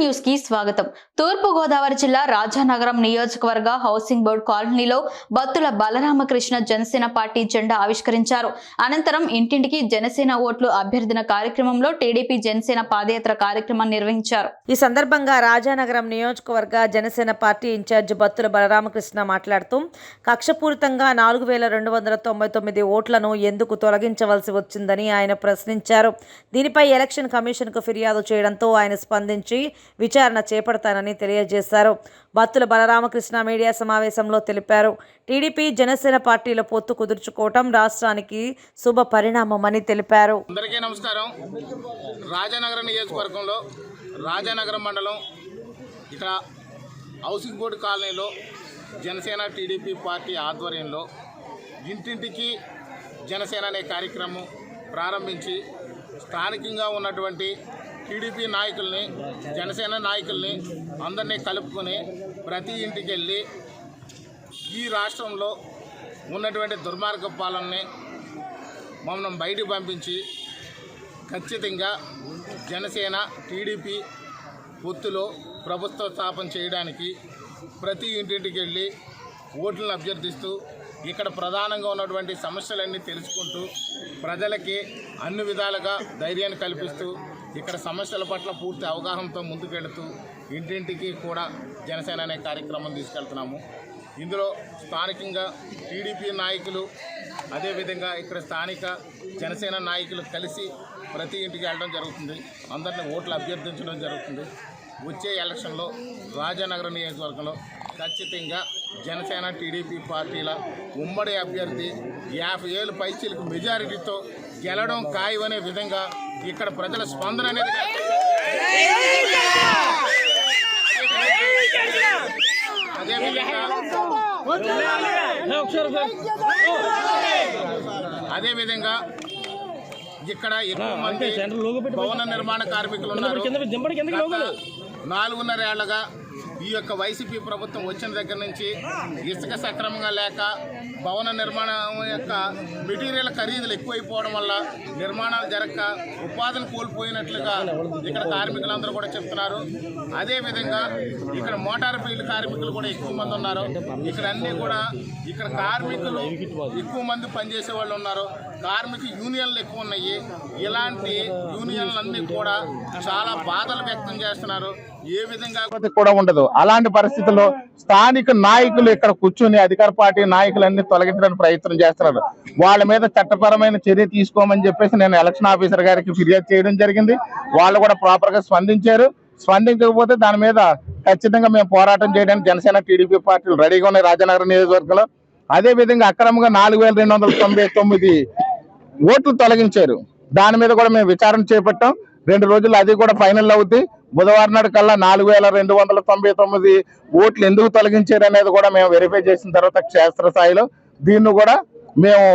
న్యూస్కి స్వాగతం. తూర్పు గోదావరి జిల్లా రాజానగరం నియోజకవర్గ హౌసింగ్ బోర్డు కాలనీలో బత్తుల బలరామకృష్ణ జనసేన పార్టీ జెండా ఆవిష్కరించారు. అనంతరం ఇంటింటికి జనసేన ఓట్లు అభ్యర్థన కార్యక్రమంలో టీడీపీ జనసేన పాదయాత్ర కార్యక్రమం నిర్వహించారు. ఈ సందర్భంగా రాజానగరం నియోజకవర్గ జనసేన పార్టీ ఇన్ఛార్జ్ బత్తుల బలరామకృష్ణ మాట్లాడుతూ కక్షపూరితంగా నాలుగు వేల రెండు వందల తొంభై తొమ్మిది ఓట్లను ఎందుకు తొలగించవలసి వచ్చిందని ఆయన ప్రశ్నించారు. దీనిపై ఎలక్షన్ కమిషన్కు ఫిర్యాదు చేయడంతో ఆయన స్పందించి విచారణ చేపడతానని తెలియజేశారు. బత్తుల బలరామకృష్ణ మీడియా సమావేశంలో తెలిపారు. టీడీపీ జనసేన పార్టీల పొత్తు కుదుర్చుకోవటం రాష్ట్రానికి శుభ పరిణామమని తెలిపారు. అందరికీ నమస్కారం. రాజానగరం నియోజకవర్గంలో రాజానగరం మండలం ఇక్కడ హౌసింగ్ బోర్డు కాలనీలో జనసేన టీడీపీ పార్టీ ఆధ్వర్యంలో ఇంటింటికి జనసేన అనే కార్యక్రమం ప్రారంభించి స్థానికంగా ఉన్నటువంటి టీడీపీ నాయకుల్ని జనసేన నాయకుల్ని అందరినీ కలుపుకొని ప్రతి ఇంటికి వెళ్ళి ఈ రాష్ట్రంలో ఉన్నటువంటి దుర్మార్గ పాలనని మమ్మల్ని బయటికి పంపించి ఖచ్చితంగా జనసేన టీడీపీ పొత్తులో ప్రభుత్వ స్థాపన చేయడానికి ప్రతి ఇంటింటికి వెళ్ళి ఓట్లను అభ్యర్థిస్తూ ఇక్కడ ప్రధానంగా ఉన్నటువంటి సమస్యలన్నీ తెలుసుకుంటూ ప్రజలకి అన్ని విధాలుగా ధైర్యాన్ని కల్పిస్తూ ఇక్కడ సమస్యల పట్ల పూర్తి అవగాహనతో ముందుకెళ్తూ ఇంటింటికి కూడా జనసేన అనే కార్యక్రమం తీసుకెళ్తున్నాము. ఇందులో స్థానికంగా టీడీపీ నాయకులు అదేవిధంగా ఇక్కడ స్థానిక జనసేన నాయకులు కలిసి ప్రతి ఇంటికి వెళ్ళడం జరుగుతుంది. అందరిని ఓట్లు అభ్యర్థించడం జరుగుతుంది. వచ్చే ఎలక్షన్లో రాజానగరం నియోజకవర్గంలో ఖచ్చితంగా జనసేన టీడీపీ పార్టీల ఉమ్మడి అభ్యర్థి యాభై ఏళ్ళు పైచీలకు మెజారిటీతో గెలవడం ఖాయమనే విధంగా ఇక్కడ ప్రజల స్పందన అనేది అదేవిధంగా ఇక్కడ ఎక్కువ మంది భవన నిర్మాణ కార్మికులు ఉన్నారు. నాలుగున్నర ఏళ్ళుగా ఈ యొక్క వైసీపీ ప్రభుత్వం వచ్చిన దగ్గర నుంచి ఇసుక సక్రమంగా లేక భవన నిర్మాణం యొక్క మెటీరియల్ ఖరీదులు ఎక్కువైపోవడం వల్ల నిర్మాణాలు జరగక ఉపాధిని కోల్పోయినట్లుగా ఇక్కడ కార్మికులందరూ కూడా చెప్తున్నారు. అదేవిధంగా ఇక్కడ మోటార్ ఫీల్డ్ కార్మికులు కూడా ఎక్కువ మంది ఉన్నారు. ఇక్కడ అన్నీ కూడా ఇక్కడ కార్మికులు ఎక్కువ మంది పనిచేసే వాళ్ళు ఉన్నారు. కార్మిక యూనియన్లు ఎక్కువ ఉన్నాయి. ఇలాంటి యూనియన్లన్నీ కూడా చాలా బాధలు వ్యక్తం చేస్తున్నారు. ఏ విధంగా కూడా ఉండదు. అలాంటి పరిస్థితుల్లో స్థానిక నాయకులు ఇక్కడ కూర్చుని అధికార పార్టీ నాయకులన్నీ తొలగించడానికి ప్రయత్నం చేస్తున్నారు. వాళ్ళ మీద చట్టపరమైన చర్య తీసుకోమని చెప్పేసి నేను ఎలక్షన్ ఆఫీసర్ గారికి ఫిర్యాదు చేయడం జరిగింది. వాళ్ళు కూడా ప్రాపర్గా స్పందించారు. స్పందించకపోతే దాని మీద ఖచ్చితంగా మేము పోరాటం చేయడానికి జనసేన టీడీపీ పార్టీలు రెడీగా ఉన్నాయి రాజనగరం నియోజకవర్గంలో. అదే విధంగా అక్రమంగా నాలుగు వేల రెండు వందల తొంభై తొమ్మిది ఓట్లు తొలగించారు. దాని మీద కూడా మేము విచారణ చేపట్టాం. రెండు రోజులు అది కూడా ఫైనల్ అవుద్ది. బుధవారం నాడు కల్లా నాలుగు వేల రెండు వందల తొంభై తొమ్మిది ఓట్లు ఎందుకు తొలగించారు అనేది కూడా మేము వెరిఫై చేసిన తర్వాత క్షేత్రస్థాయిలో దీన్ని కూడా మేము